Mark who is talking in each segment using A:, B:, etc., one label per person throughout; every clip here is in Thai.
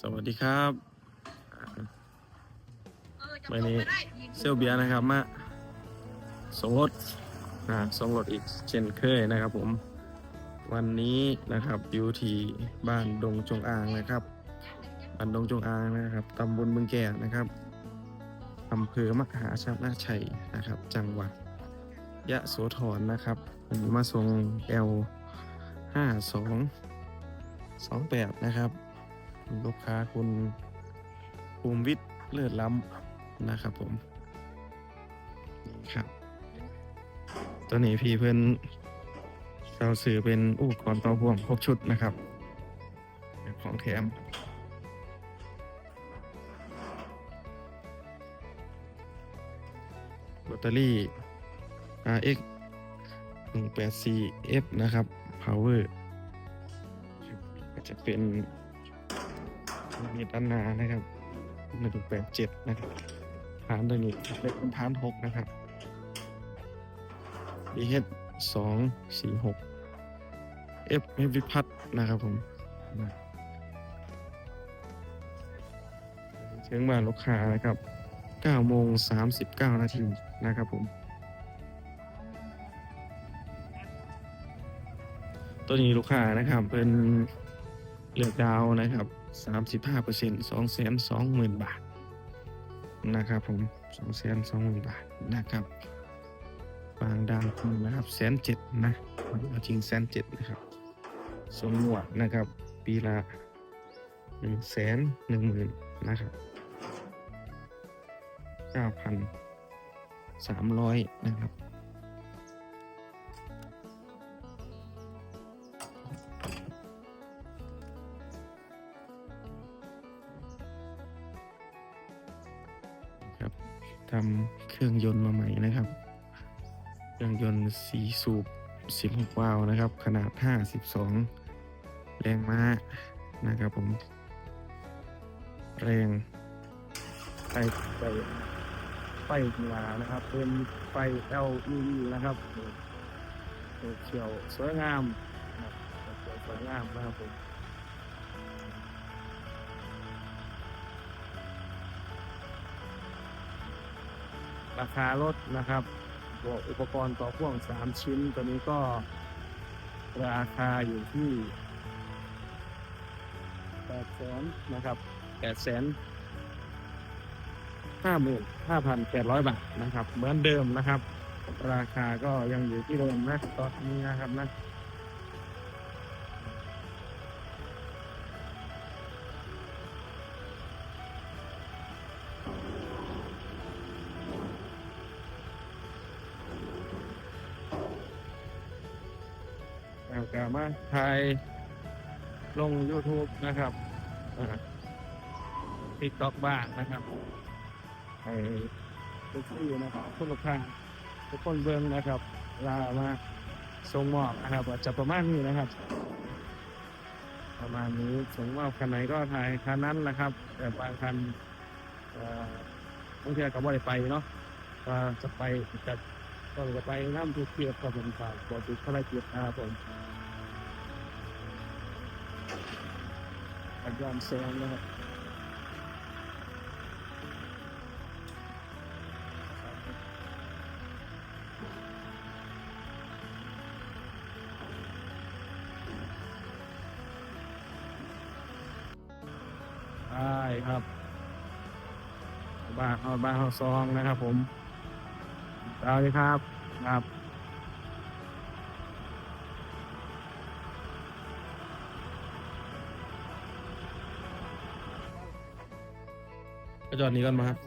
A: สวัสดีครับวันนี้เซลเบียนะครับมาส่งรถอ่าส่งรถอีกเช่นเคยนะครับผม วันนี้นะครับอยู่ที่บ้านดงจงอางนะครับบ้านดงจงอางนะครับตำบลบึงแก่นะครับอำเภอมหาชนะชัยนะครับ จังหวัดยะโสธรนะครับวันนี้มาส่ง L ห้าสองสองแปดนะครับ ลูกค้าคุณภูมิวิทย์เลิศล้ำนะครับผมนี่ครับ ตัวนี้พี่เพื่อนเราสื่อเป็นอุปกรณ์ต่อพ่วงครบชุดนะครับเป็นของแถมแบตเตอรี่ RX 184F นะครับ Power ก็จะเป็น มีด้านหน้านะครับหนึ่งแปดเจ็ดนะครับฐานตัวนี้เป็นฐานหกนะครับ DH สองสี่หก F เอฟวิพัฒน์นะครับผมนะถึงบ้านลูกค้านะครับ9โมง39 นาทีนะครับผม ตัวนี้ลูกค้านะครับเป็นเหลือดาวนะครับ สามสิบห้าเปอร์เซ็นต์สองแสนสองหมื่นบาทนะครับผมสองแสนสองหมื่นบาทนะครับบางดาวจริงนะครับแสนเจ็ดนะเอาจริงแสนเจ็ดนะครับสมหมวดนะครับ ปีละหนึ่งแสนหนึ่งหมื่นนะครับเก้าพันสามร้อยนะครับ ทำเครื่องยนต์มาใหม่นะครับ เครื่องยนต์สีสูบ 16 วาล์วนะครับ ขนาด 52 แรงม้านะครับผม แรงไฟไฟไฟกีฬานะครับ เป็นไฟ LED นะครับเขียวสวยงามสวยงามนะครับผม ราคารถนะครับบวกอุปกรณ์ต่อพ่วง 3 ชิ้น ตัวนี้ก็ราคาอยู่ที่8แสนนะครับ8แสนห้าหมื่นห้าพันแปดร้อยบาทนะครับ เหมือนเดิมนะครับ ราคาก็ยังอยู่ที่เดิมนะตอนนี้นะครับนะ ก็มาถ่ายลง YouTube นะครับติ๊กต็อกบ้างนะครับไอ้ทุกที่นะครับทุกลูกค้าทุกคนเบิ่งนะครับ ลามาส่งมอบนะครับจะประมาณนี้นะครับ ประมาณนี้ส่งมอบคันไหนก็ถ่ายคันนั้นนะครับ แต่บางคันเอ่อบางทีก็บ่ได้ไปเนาะจะไปจะ ก็จะไปน้ำทุกเทียบกับผมฝากบอกติดภารกิจนะครับผมสัญญาณแซงนะครับใช่ครับบ้านเอาบ้านเอาซองนะครับผม เอาเลยครับครับก็จอดนี้ก่อนมาครับ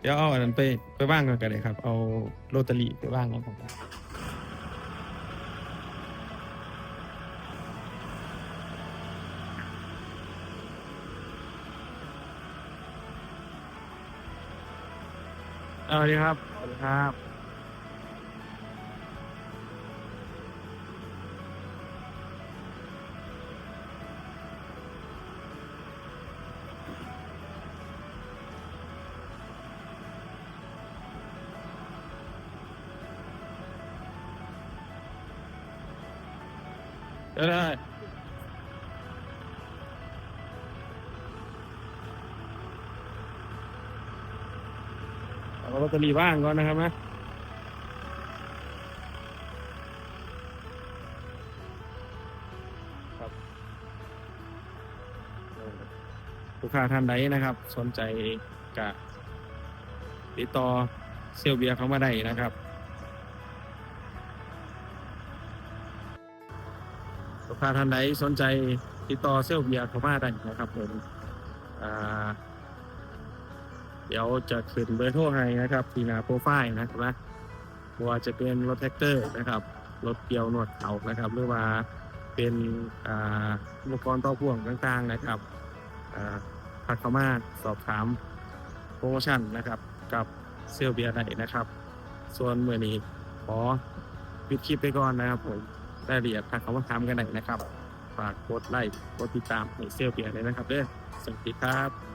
A: เดี๋ยวเอาอันนั้นไปไปว่างกันกันเลยครับ เอาโรตารี่ไปว่างกันครับ เอาดีครับ สวัสดีครับ ได้ ลอตเตอรี่ว่างก่อนนะครับนะลูกค้าท่านใดนะครับ สนใจกะติดต่อเซลเบียเข้ามาได้นะครับลูกค้าท่านใดสนใจติดต่อเซลเบียเข้ามาได้นะครับผมอ่า เดี๋ยวจะขึ้นเบอร์โทรให้นะครับที่หน้าโปรไฟล์นะครับว่าจะเป็นรถแท็กเตอร์นะครับ รถเกี่ยวหนวดเขานะครับ หรือว่าเป็นอุปกรณ์ต่อพ่วงต่างๆนะครับอ่าทักเข้ามาสอบถามโปรโมชั่นนะครับ กับเซลเบียได้นะครับ ส่วนเมื่อนี้ขอปิดคลิปไปก่อนนะครับผมรายละเอียดทักเข้ามาถามกันได้นะครับ ฝากกดไลค์กดติดตามในเซลเบียเลยนะครับเด้อสวัสดีครับ